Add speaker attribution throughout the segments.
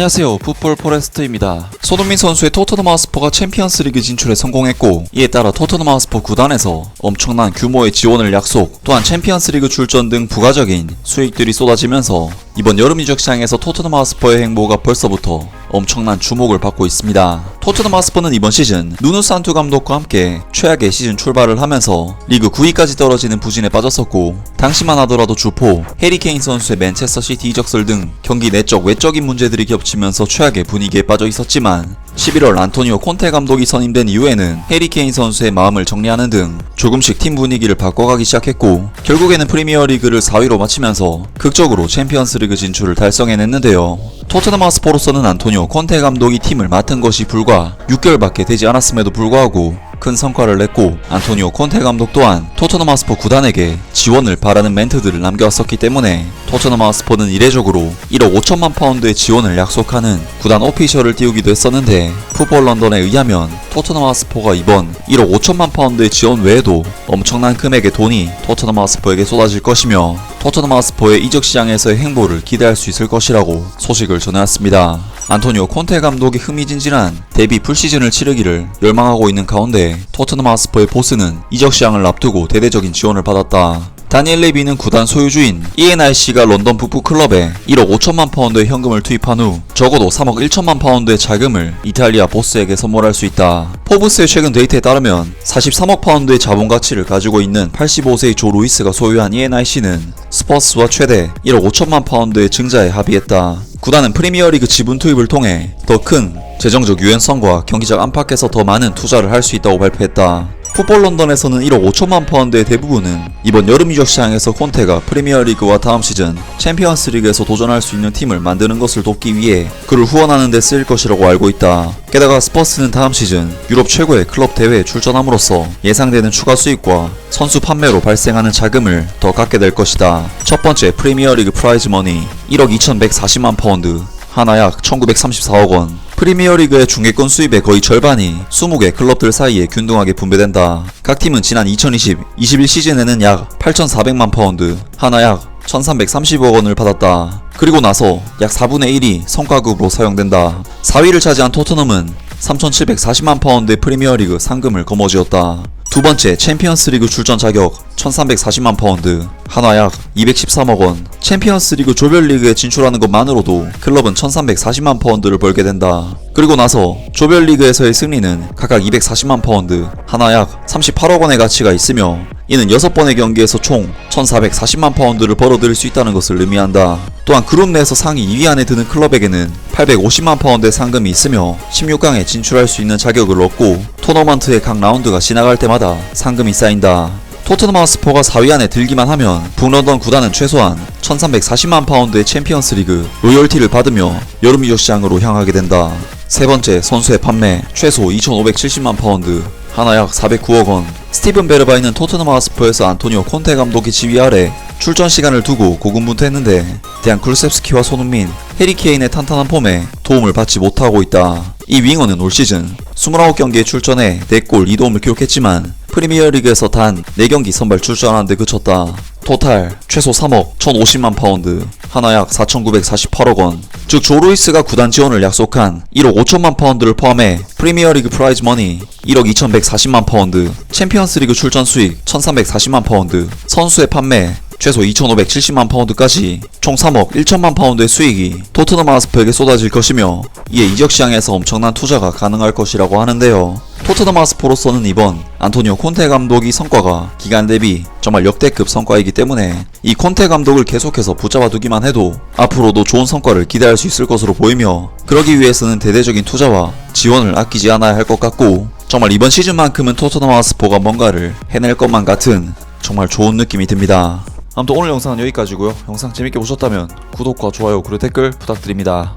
Speaker 1: 안녕하세요. 풋볼 포레스트입니다. 손흥민 선수의 토트넘 하스퍼가 챔피언스 리그 진출에 성공했고 이에 따라 토트넘 하스퍼 구단에서 엄청난 규모의 지원을 약속 또한 챔피언스 리그 출전 등 부가적인 수익들이 쏟아지면서 이번 여름 이적 시장에서 토트넘 하스퍼의 행보가 벌써부터 엄청난 주목을 받고 있습니다. 토트넘 하스퍼는 이번 시즌 누누 산투 감독과 함께 최악의 시즌 출발을 하면서 리그 9위까지 떨어지는 부진에 빠졌었고 당시만 하더라도 주포 해리 케인 선수의 맨체스터 시티 이적설 등 경기 내적 외적인 문제들이 겹치면서 최악의 분위기에 빠져 있었지만 11월 안토니오 콘테 감독이 선임된 이후에는 해리 케인 선수의 마음을 정리하는 등 조금씩 팀 분위기를 바꿔가기 시작했고 결국에는 프리미어리그를 4위로 마치면서 극적으로 챔피언스리그 진출을 달성해냈는데요. 토트넘 하스퍼로서는 안토니오 콘테 감독이 팀을 맡은 것이 불과 6개월밖에 되지 않았음에도 불구하고 큰 성과를 냈고 안토니오 콘테 감독 또한 토트넘 하스퍼 구단에게 지원을 바라는 멘트들을 남겨왔었기 때문에 토트넘 하스퍼는 이례적으로 1억 5천만 파운드의 지원을 약속하는 구단 오피셜을 띄우기도 했었는데 풋볼 런던에 의하면 토트넘 하스퍼가 이번 1억 5천만 파운드의 지원 외에도 엄청난 금액의 돈이 토트넘 하스퍼에게 쏟아질 것이며 토트넘 하스퍼의 이적 시장에서의 행보를 기대할 수 있을 것이라고 소식을 전해왔습니다. 안토니오 콘테 감독이 흥미진진한 데뷔 풀시즌을 치르기를 열망하고 있는 가운데 토트넘 하스퍼의 보스는 이적 시장을 앞두고 대대적인 지원을 받았다. 다니엘 레비는 구단 소유주인 ENIC가 런던 북부 클럽에 1억 5천만 파운드의 현금을 투입한 후 적어도 3억 1천만 파운드의 자금을 이탈리아 보스에게 선물할 수 있다. 포브스의 최근 데이터에 따르면 43억 파운드의 자본 가치를 가지고 있는 85세의 조 루이스가 소유한 ENIC는 스퍼스와 최대 1억 5천만 파운드의 증자에 합의했다. 구단은 프리미어리그 지분 투입을 통해 더 큰 재정적 유연성과 경기적 안팎에서 더 많은 투자를 할 수 있다고 발표했다. 풋볼 런던에서는 1억 5천만 파운드의 대부분은 이번 여름 이적 시장에서 콘테가 프리미어리그와 다음 시즌 챔피언스 리그에서 도전할 수 있는 팀을 만드는 것을 돕기 위해 그를 후원하는 데 쓰일 것이라고 알고 있다. 게다가 스퍼스는 다음 시즌 유럽 최고의 클럽 대회에 출전함으로써 예상되는 추가 수익과 선수 판매로 발생하는 자금을 더 갖게 될 것이다. 첫 번째 프리미어리그 프라이즈 머니 1억 2140만 파운드 하나 약 1934억 원. 프리미어리그의 중계권 수입의 거의 절반이 20개 클럽들 사이에 균등하게 분배된다. 각 팀은 지난 2020, 21 시즌에는 약 8,400만 파운드, 하나 약 1330억 원을 받았다. 그리고 나서 약 4분의 1이 성과급으로 사용된다. 4위를 차지한 토트넘은 3,740만 파운드의 프리미어리그 상금을 거머쥐었다. 두 번째 챔피언스리그 출전 자격 1340만 파운드. 한화 약 213억 원. 챔피언스리그 조별리그에 진출하는 것만으로도 클럽은 1340만 파운드를 벌게 된다. 그리고 나서 조별리그에서의 승리는 각각 240만 파운드 한화 약 38억 원의 가치가 있으며 이는 6번의 경기에서 총 1440만 파운드를 벌어들일 수 있다는 것을 의미한다 또한 그룹 내에서 상위 2위 안에 드는 클럽에게는 850만 파운드의 상금이 있으며 16강에 진출할 수 있는 자격을 얻고 토너먼트의 각 라운드가 지나갈 때마다 상금이 쌓인다. 토트넘 하스퍼가 4위 안에 들기만 하면 북런던 구단은 최소한 1340만 파운드의 챔피언스 리그 로열티를 받으며 여름 이적 시장으로 향하게 된다. 세 번째 선수의 판매 최소 2570만 파운드 하나 약 409억 원 스티븐 베르바이는 토트넘 하스퍼에서 안토니오 콘테 감독의 지휘 아래 출전 시간을 두고 고군분투했는데 대한 쿨셉스키와 손흥민, 해리 케인의 탄탄한 폼에 도움을 받지 못하고 있다. 이 윙어는 올 시즌 29경기에 출전해 4골 2도움을 기록했지만 프리미어리그에서 단 4경기 선발 출전하는데 그쳤다. 토탈 최소 3억 1050만 파운드 하나 약 4948억 원. 즉 조루이스가 구단 지원을 약속한 1억 5천만 파운드를 포함해 프리미어리그 프라이즈 머니 1억 2140만 파운드, 챔피언스리그 출전 수익 1340만 파운드, 선수의 판매 최소 2,570만 파운드까지 총 3억 1천만 파운드의 수익이 토트넘 하스퍼에게 쏟아질 것이며 이에 이적 시장에서 엄청난 투자가 가능할 것이라고 하는데요. 토트넘 하스퍼로서는 이번 안토니오 콘테 감독이 성과가 기간 대비 정말 역대급 성과이기 때문에 이 콘테 감독을 계속해서 붙잡아 두기만 해도 앞으로도 좋은 성과를 기대할 수 있을 것으로 보이며 그러기 위해서는 대대적인 투자와 지원을 아끼지 않아야 할 것 같고 정말 이번 시즌만큼은 토트넘 하스퍼가 뭔가를 해낼 것만 같은 정말 좋은 느낌이 듭니다. 아무튼 오늘 영상은 여기까지고요. 영상 재밌게 보셨다면 구독과 좋아요 그리고 댓글 부탁드립니다.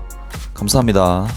Speaker 1: 감사합니다.